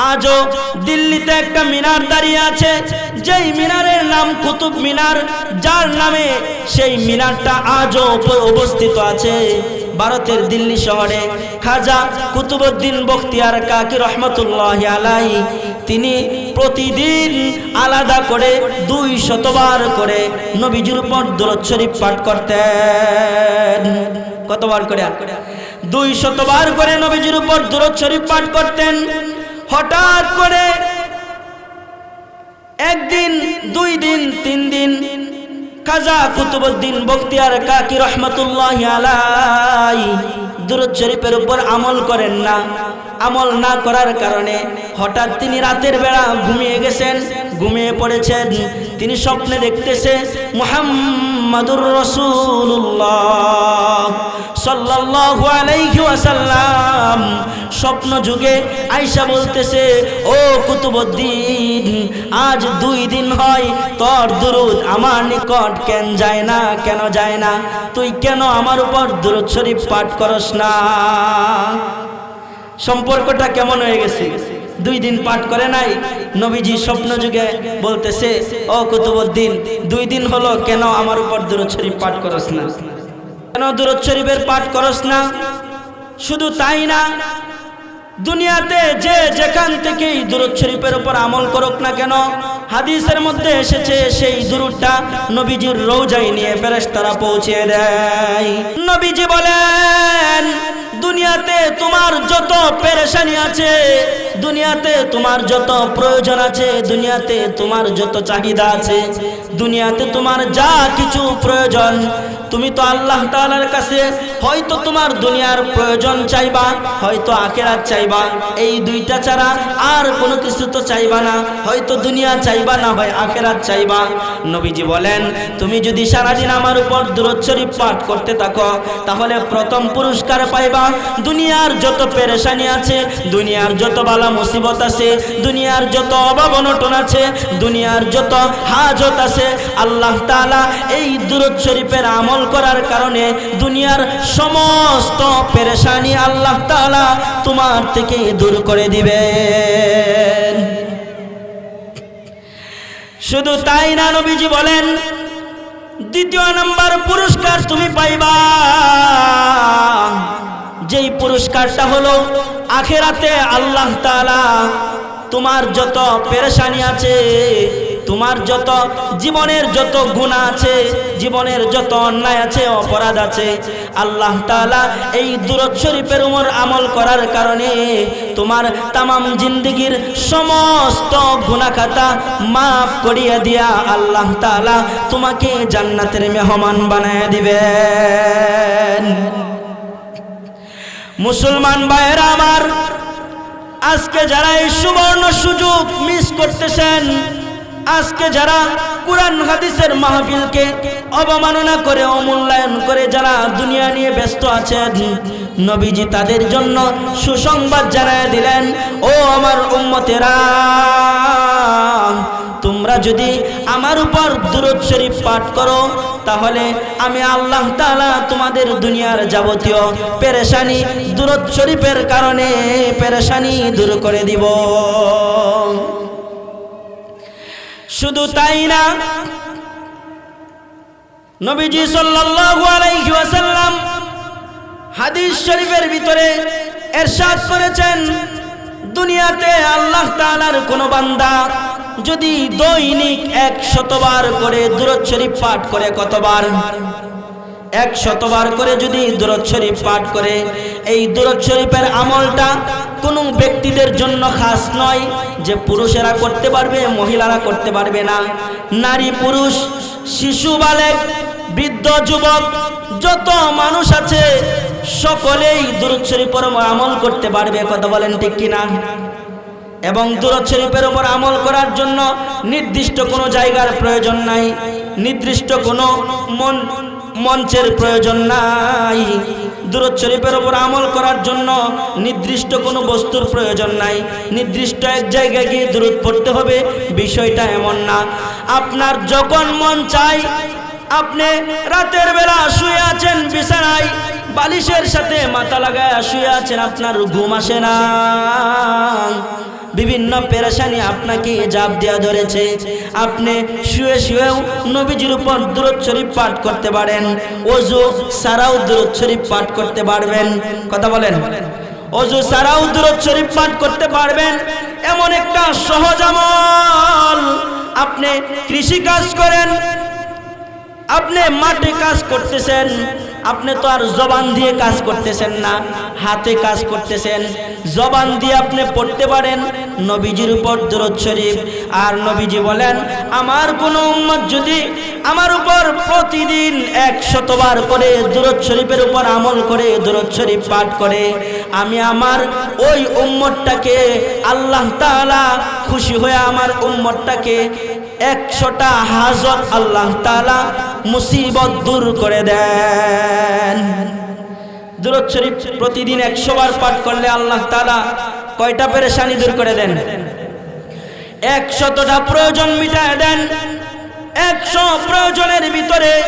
আজও দিল্লিতে একটা মিনার দাঁড়িয়ে আছে। যেই মিনারের নাম কুতুব মিনার, যার নামে সেই মিনারটা আজও অবস্থিত আছে। ভারতের দিল্লি শহরে খাজা কুতুবুদ্দিন বখতিয়ার কাকি রহমতুল্লাহ আলাই, তিনি প্রতিদিন আলাদা করে দুই শতবার করে নবীজির উপর দরদ শরীফ পাঠ করতেন। কতবার করে? দুই শতবার করে নবীজির উপর দরদ শরীফ পাঠ করতেন। হঠাৎ করে একদিন, দুই দিন, তিন দিন, খাজা কুতুবুদ্দিন বখতিয়ার কাকি রহমতুল্লাহ আলাই দুরুদ শরীফের উপর আমল করেন না। আমল না করার কারণে হঠাৎ তিনি রাতের বেলা ঘুমিয়ে গেছেন, ঘুমিয়ে পড়েছেন। তিনি স্বপ্নে দেখতেছে মুহাম্মাদুর রসুল্লাহ সাল্লাল্লাহু আলাইহি ওয়াসাল্লাম স্বপ্ন যুগে আয়সা বলতেছে, ও কুতুবুদ্দিন, আজ দুই দিন হয় তোর দুরুদ আমার নিকট কেন যায় না, কেন যায় না? তুই কেন আমার উপর দুরুদ শরীফ পাঠ করস না? সম্পর্কটা কেমন হয়ে গেছে? দুই দিন পাঠ করে নাই? নবীজি স্বপ্ন যুগে বলতেছে, ও কুতুবুদ্দিন, দুই দিন হলো কেন আমার উপর দুরুদ শরীফ পাঠ করস না? কেন দুরুদ শরীফের পাঠ করস না? শুধু তাই না, দুনিয়াতে যে যেখান থেকেই দুরুদ শরীফের উপর আমল করুক না কেন, হাদিসের মধ্যে এসেছে সেই দুরুদটা নবীজির রৌজাই নিয়ে ফেরেশতারা পৌঁছে দেয়। নবীজি বলেন, দুনিয়াতে তোমার যত পেরেশানি আছে, দুনিয়াতে তোমার যত প্রয়োজন আছে, দুনিয়াতে তোমার যত চাহিদা আছে, দুনিয়াতে তোমার যা কিছু প্রয়োজন তুমি তো আল্লাহ তাআলার কাছে হয়তো তোমার দুনিয়ার প্রয়োজন চাইবা, হয়তো আখেরাত চাইবা। এই দুইটা ছাড়া আর কোনো কিছু তো চাইবা না, হয়তো দুনিয়া চাইবা না, হয় আখেরাত চাইবা। নবীজি বলেন, তুমি যদি সারাদিন আমার উপর দূরত শরীফ পাঠ করতে থাকো, তাহলে প্রথম পুরস্কার পাইবা দুনিয়ার যত পেরেশানি আছে, দুনিয়ার যত বালা মুসিবত আছে, দুনিয়ার যত অভাব অনটন আছে, দুনিয়ার যত হাজত আছে, আল্লাহ তাআলা এই দূরত শরীফের আমল করার কারণে দুনিয়ার সমস্ত পেরেশানি আল্লাহ তাআলা তোমার থেকে দূর করে দিবেন। শুধু তাই না নবীজি বলেন, দ্বিতীয় নাম্বার পুরস্কার তুমি পাইবা। যেই পুরস্কারটা হলো আখেরাতে আল্লাহ তাআলা তোমার যত পেরেশানি আছে তোমার যত জীবনের যত গুণা আছে, জীবনের যত অন্যায় আছে, অপরাধ আছে, আল্লাহ তাআলা এই দুরদ শরীফের উমর আমল করার কারণে তোমার তামাম জিন্দগির সমস্ত গুনাহ খাতা মাফ করিয়া দিয়া আল্লাহ তাআলা তোমাকে জান্নাতের মেহমান বানায় দিবেন। মুসলমান ভাইয়েরা আমার, আজকে যারা এই সুবর্ণ সুযোগ মিস করতেছেন আজকে যারা কোরআন হাদিসের মাহফিলকে অবমাননা করে, অমূল্যায়ন করে, যারা দুনিয়া নিয়ে ব্যস্ত আছেন, নবীজি তাদের জন্য সুসংবাদ জানায় দিলেন, ও আমার উম্মতেরা, তোমরা যদি আমার উপর দুরুদ শরীফ পাঠ করো, তাহলে আমি আল্লাহ তাআলা তোমাদের দুনিয়ার যাবতীয় পেরেশানি দুরুদ শরীফের কারণে পেরেশানি দূর করে দিব। শুধু তাই না, নবীজি ওয়াসাল্লাম হাদিস শরীফের ভিতরে এরশাদ করেছেন, দুনিয়াতে আল্লাহ তালার কোন বান্দা যদি দৈনিক এক শতবার করে দুরুদ শরীফ পাঠ করে কতবার? এক শতবার করে যদি দুরুদ শরীফ পাঠ করে, এই দুরুদ শরীফের আমলটা কোনো ব্যক্তিদের জন্য খাস নয় যে পুরুষেরা করতে পারবে, মহিলারা করতে পারবে না। নারী, পুরুষ, শিশু, বালেক, বৃদ্ধ, যুবক, যত মানুষ আছে, সকলেই দুরুদ শরীফের উপর আমল করতে পারবে, কথা বলেন ঠিক কিনা? এবং দুরুদ শরীফের উপর আমল করার জন্য নির্দিষ্ট কোনো জায়গার প্রয়োজন নাই, নির্দিষ্ট কোনো মন মঞ্চের প্রয়োজন নাই। দুরুদ শরীফের উপর আমল করার জন্য নির্দিষ্ট কোনো বস্তুর প্রয়োজন নাই। নির্দিষ্ট এক জায়গায় গিয়ে দুরুদ পড়তে হবে, বিষয়টা এমন না। আপনার যখন মন চাই আপনি রাতের বেলা শুয়ে আছেন বিছানায়, বালিশের সাথে মাথা লাগায় শুয়ে আছেন, আপনার ঘুম আসে না। বিভিন্ন পেরেশানি আপনাকে জাপ দেওয়া ধরেছে। আপনি শুয়ে শুয়েও নবীজির উপর দূরত শরীফ পাঠ করতে পারেন। অজু সারাও দূরত শরীফ পাঠ করতে পারবেন। কথা বলেন। অজু সারাও দূরত শরীফ পাঠ করতে পারবেন। এমন একটা সহজ আমল। আপনি কৃষি কাজ করেন। আপনি মাঠে কাজ করতেছেন। আপনি তো আর জবান দিয়ে কাজ করতেছেন না, হাতে কাজ করতেছেন। জবান দিয়ে আপনি পড়তে পারেন, নবীজির উপর দরদ শরীফ। আর নবীজি বলেন, আমার কোনো উম্মত যদি আমার উপর প্রতিদিন এক শতবার করে দরদ শরীফের উপর আমল করে, দরদ শরীফ পাঠ করে, আমি আমার ওই উম্মতটাকে আল্লাহ তাআলা খুশি হয়ে আমার উম্মতটাকে একশোটা হাজত আল্লাহ তাআলা মুসিবত দূর করে দেন। দুরুদ শরীফ প্রতিদিন একশো বার পাঠ করলে আল্লাহ তাআলা কয়টা পেরেশানি দূর করে দেন? একশতটা প্রয়োজন মিটায় দেন। একশো প্রয়োজনের ভিতরে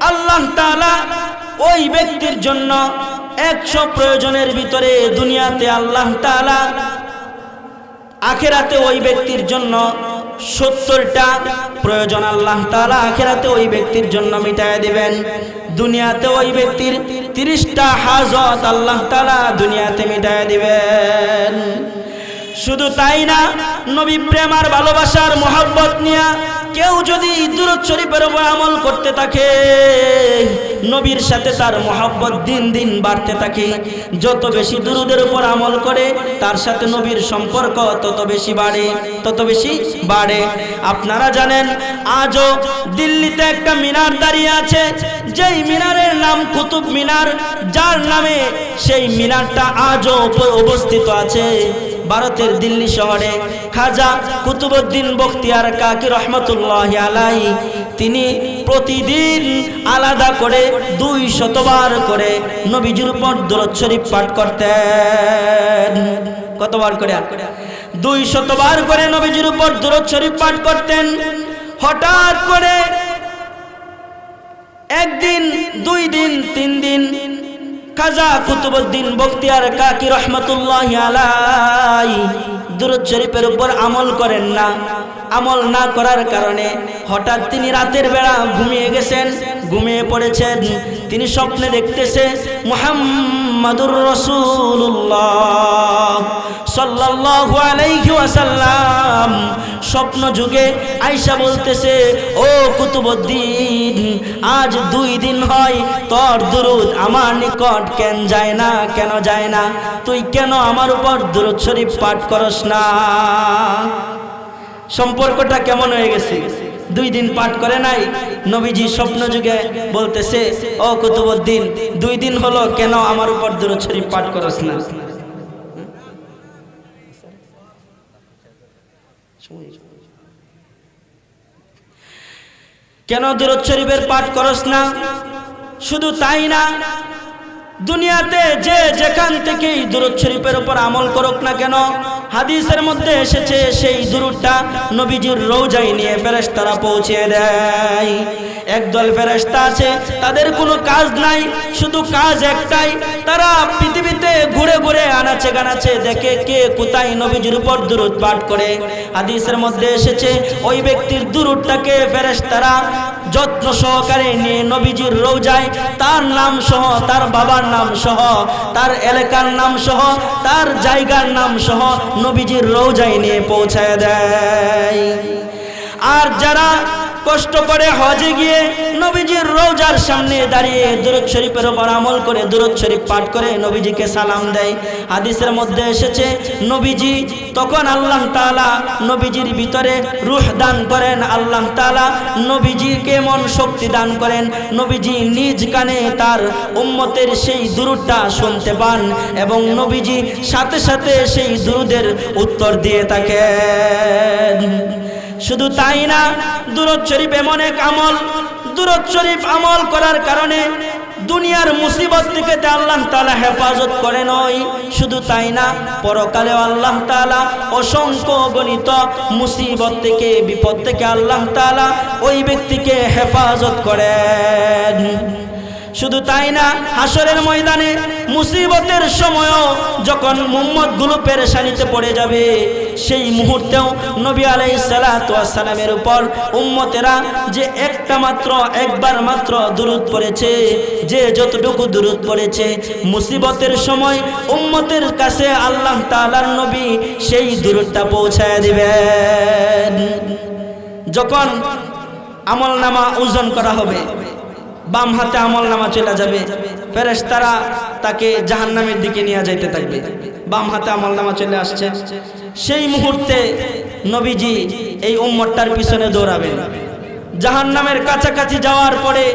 আল্লাহ তাআলা ওই ব্যক্তির জন্য একশো প্রয়োজনের ভিতরে দুনিয়াতে আল্লাহ তাআলা, আখেরাতে ওই ব্যক্তির জন্য সত্তরটা প্রয়োজন আল্লাহ তালা আখেরাতে ওই ব্যক্তির জন্য মিটায় দিবেন। দুনিয়াতে ওই ব্যক্তির তিরিশটা হাজত আল্লাহ তালা দুনিয়াতে মিটায় দিবেন। শুধু তাই না, নবী প্রেম আর ভালোবাসার মোহাব্বত নিয়া কেউ যদি দুরুদ শরীফের উপর আমল করতে থাকে, নবীর সাথে তার মোহাব্বত দিন দিন বাড়তে থাকে। যত বেশি দুরুদের উপর আমল করে, তার সাথে নবীর সম্পর্ক তত বেশি বাড়ে, তত বেশি বাড়ে। আপনারা জানেন, আজও দিল্লিতে একটা মিনার দাঁড়িয়ে আছে, যেই মিনারের নাম কুতুব মিনার, যার নামে সেই মিনারটা আজও অবস্থিত আছে। ভারতের দিল্লি শহরে খাজা কুতুবুদ্দিন বখতিয়ার কাকি রহমতুল্লাহ আলাই তিনি প্রতিদিন আলাদা করে দুই শতবার করে নবীজির উপর দরদ শরীফ পাঠ করতেন। কতবার করে? দুই শতবার করে নবীজির উপর দরদ শরীফ পাঠ করতেন। হঠাৎ করে একদিন, দুই দিন, তিন দিন খাজা কুতুবুদ্দিন বখতিয়ার কাকি রহমতুল্লাহ আলাই। দুরুদ শরীফের উপর আমল করেন না। আমল না করার কারণে হঠাৎ তিনি রাতের বেলা ঘুমিয়ে গেছেন, ঘুমিয়ে পড়েছেন। তিনি স্বপ্নে দেখতেছে মুহাম্মাদুর রসুল্লাহ সাল্লাল্লাহু আলাইহি ওয়াসাল্লাম। স্বপ্ন যুগে আয়সা বলতেছে, ও কুতুবুদ্দিন, আজ দুই দিন হয় তোর দুরুদ আমার নিকট কেন যায় না, কেন যায় না? তুই কেন আমার উপর দুরুদ শরীফ পাঠ করস না? সম্পর্কটা কেমন হয়ে গেছে? দুই দিন পাঠ করে নাই? নবীজি স্বপ্ন যুগে বলতেছে, ও কুতুবুদ্দিন, দুই দিন হলো কেন আমার উপর দুরুদ শরীফ পাঠ করস না? কেন দূরত শরীফের পাঠ করস না? শুধু তাই না, দুনিয়াতে যে যেখান থেকেই দূরত শরীফের উপর আমল করুক না কেন হাদিসের মধ্যে এসেছে, সেই দুরুদটা নবীজির রৌজাই নিয়ে ফেরেশতারা পৌঁছে দেয়। একদল ফেরেশতা আছে, তাদের কোনো কাজ নাই, শুধু কাজ একটাই, তারা পৃথিবীতে ঘুরে ঘুরে আনাচে গানাচে দেখে কে কোথায় নবীজির উপর দুরুদ পাঠ করে। হাদিসের মধ্যে এসেছে, ওই ব্যক্তির দুরুদটাকে ফেরেশতারা যত্ন সহকারে নিয়ে নবীজির রোজায় তার নাম সহ, তার বাবার নাম সহ, তার এলাকার নাম সহ, তার জায়গার নাম সহ নবীজির রোজায় নিয়ে পৌঁছায় দেয়। আর যারা কষ্ট করে হজে গিয়ে নবীজির রোজার সামনে দাঁড়িয়ে দুরুদ শরীফের উপর আমল করে দুরুদ শরীফ পাঠ করে নবীজিকে সালাম দেয়। হাদিসের মধ্যে এসেছে, নবীজি তখন আল্লাহ তাআলা নবীজির ভিতরে রুহ দান করেন। আল্লাহ তাআলা নবীজিকে মন শক্তি দান করেন। নবীজি নিজ কানে তার উম্মতের সেই দুরুদটা শুনতে পান এবং নবীজি সাথে সাথে সেই দুরুদের উত্তর দিয়ে থাকেন। শুধু তাই না দূরত শরীফ এমন এক আমল, দুরদ শরীফ আমল করার কারণে দুনিয়ার মুসিবত থেকে আল্লাহ তালা হেফাজত করে নয়, শুধু তাই না, পরকালে আল্লাহ তাআলা অসংখ্য গণিত মুসিবত থেকে, বিপদ থেকে আল্লাহ তাআলা ওই ব্যক্তিকে হেফাজত করেন। শুধু তাই না হাসরের ময়দানে মুসিবতের সময়ও যখন মুম্মতগুলো পেরেশানিতে পড়ে যাবে, সেই মুহূর্তেও নবী আলাই সালামের উপর উম্মতেরা যে একটা মাত্র, একবার মাত্র দূরত পড়েছে, যে যতটুকু দূরত পড়েছে, মুসিবতের সময় উম্মতের কাছে আল্লাহ তাআলার নবী সেই দূরতটা পৌঁছায় দিবেন। যখন আমল নামা ওজন করা হবে বাম হাতে আমল নামা চলে যাবে। ফেরেশতারা তাকে জাহান্নামের দিকে নিয়ে যাইতে থাকবে। বাম হাতে আমল নামা চলে আসছে। সেই মুহূর্তে নবীজি এই উম্মতটার পিছনে দৌড়াবেন। জাহান্নামের কাছাকাছি যাওয়ার পরে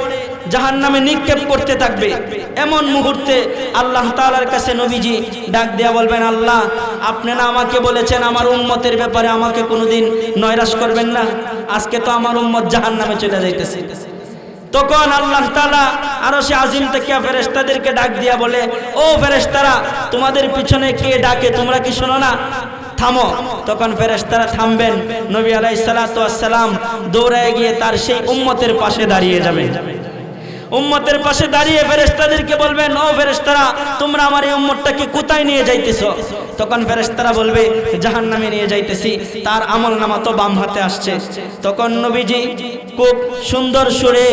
জাহান্নামে নিক্ষেপ করতে থাকবে। এমন মুহূর্তে আল্লাহ তাআলার কাছে নবীজি ডাক দিয়া বলবেন, আল্লাহ, আপনি না আমাকে বলেছেন আমার উম্মতের ব্যাপারে আমাকে কোনোদিন নয়রাশ করবেন না? আজকে তো আমার উম্মত জাহান্নামে চলে যাইতেছে। তখন আল্লাহ তালা আরও সে আজিম থেকে ফেরেস্তাদেরকে ডাক দিয়া বলে, ও ফেরেস্তারা তোমাদের পিছনে কে ডাকে? তোমরা কি শোনো না? থামো। তখন ফেরেস্তারা থামবেন। নবী আলাই সালাম দৌড়ায় গিয়ে তার সেই উম্মতের পাশে দাঁড়িয়ে যাবে। উম্মতের পাশে দাঁড়িয়ে ফেরেস্তাদেরকে বলবেন, ও ফেরেস্তারা তোমরা আমার এই উম্মতটাকে কোথায় নিয়ে যাইতেছ? তখন ফেরেস্তারা বলবে জাহান নামে নিয়ে যাইতেছি, তার আমল নামা তো বাম হাতে আসছে। তখন নবীজি খুব সুন্দর সুরে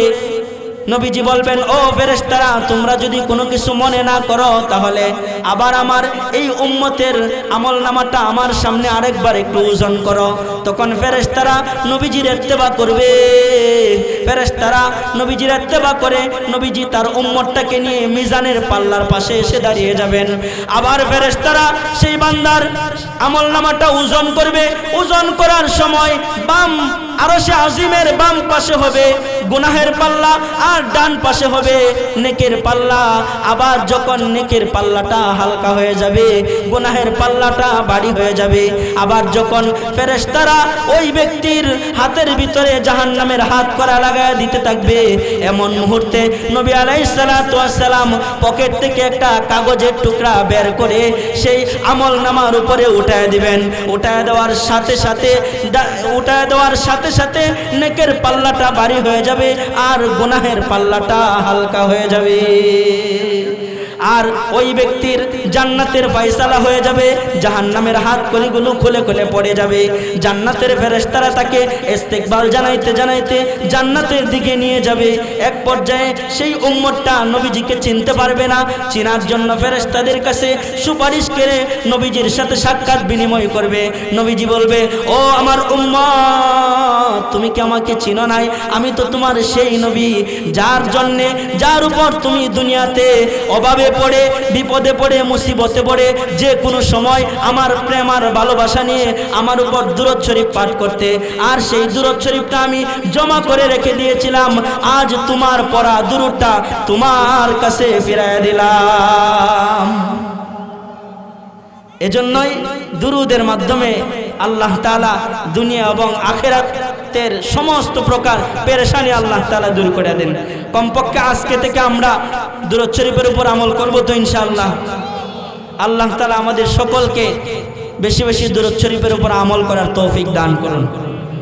নবীজি বলবেন, ও ফেরেস্তারা তোমরা যদি কোনো কিছু মনে না করো, তাহলে আবার আমার এই উম্মতের আমল নামাটা আমার সামনে আরেকবার একটু ওজন করো। তখন ফেরেস্তারা নবীজির এত্তেবা করবে। ফেরেস্তারা নবীজির এত্তেবা করে, নবীজি তার উম্মতটাকে নিয়ে মিজানের পাল্লার পাশে এসে দাঁড়িয়ে যাবেন। আবার ফেরেস্তারা সেই বান্দার আমল নামাটা ওজন করবে। ওজন করার সময় বাম আরও সে আজিমের বাম পাশে হবে। গুনাহের পাল্লা, আর ডান পাশে হবে নেকের পাল্লা। আবার যখন নেকের পাল্লাটা হালকা হয়ে যাবে, গুনাহের পাল্লাটা বাড়ি হয়ে যাবে। আবার যখন ফেরেশতারা ওই ব্যক্তির হাতের ভিতরে জাহান্নামের হাত করা লাগায় দিতে থাকবে, এমন মুহূর্তে নবী আলাইহিস সালাম পকেট থেকে একটা কাগজের টুকরা বের করে সেই আমল নামার উপরে উঠায় দিবেন। উঠায় দেওয়ার সাথে সাথে উঠায় দেওয়ার সাথে সাথে নেকের পাল্লাটা বাড়ি হয়ে যাবে। আর গুনাহের পাল্লাটা হালকা হয়ে যাবে। আর ওই ব্যক্তির জান্নাতের ফয়সালা হয়ে যাবে, জাহান্নামের হাত কলিগুলো খুলে খুলে পড়ে যাবে। জান্নাতের ফেরেশতারা তাকে ইস্তেকবাল জানাইতে জানাইতে জান্নাতের দিকে নিয়ে যাবে। এক পর্যায়ে সেই উম্মতটা নবীজিকে চিনতে পারবে না, চিনার জন্য ফেরেশতাদের কাছে সুপারিশ করে নবীজির সাথে সাক্ষাৎ বিনিময় করবে। নবীজি বলবে, ও আমার উম্মত, তুমি কি আমাকে চিনো নাই? আমি তো তোমার সেই নবী, যার জন্যে, যার উপর তুমি দুনিয়াতে অভাবে পড়ে, বিপদে পড়ে, মুসিবতে পড়ে, যে কোনো সময় আমার প্রেম আর ভালোবাসা নিয়ে আমার উপর দূরত শরীফ পাঠ করতে। আর সেই দূরত শরীফটা আমি জমা করে রেখে দিয়েছিলাম। আজ তোমার পড়া দূরটা তোমার কাছে ফিরাই দিলাম। এজন্যই দুরুদের মাধ্যমে আল্লাহ তাআলা দুনিয়া এবং আখেরাতের সমস্ত প্রকার পেরেশানি আল্লাহ তালা দূর করে দেন। কমপক্ষে আজকে থেকে আমরা দূরত শরীফের উপর আমল করব তো ইনশাআল্লাহ। আল্লাহ তালা আমাদের সকলকে বেশি বেশি দূরত শরীফের উপর আমল করার তৌফিক দান করুন।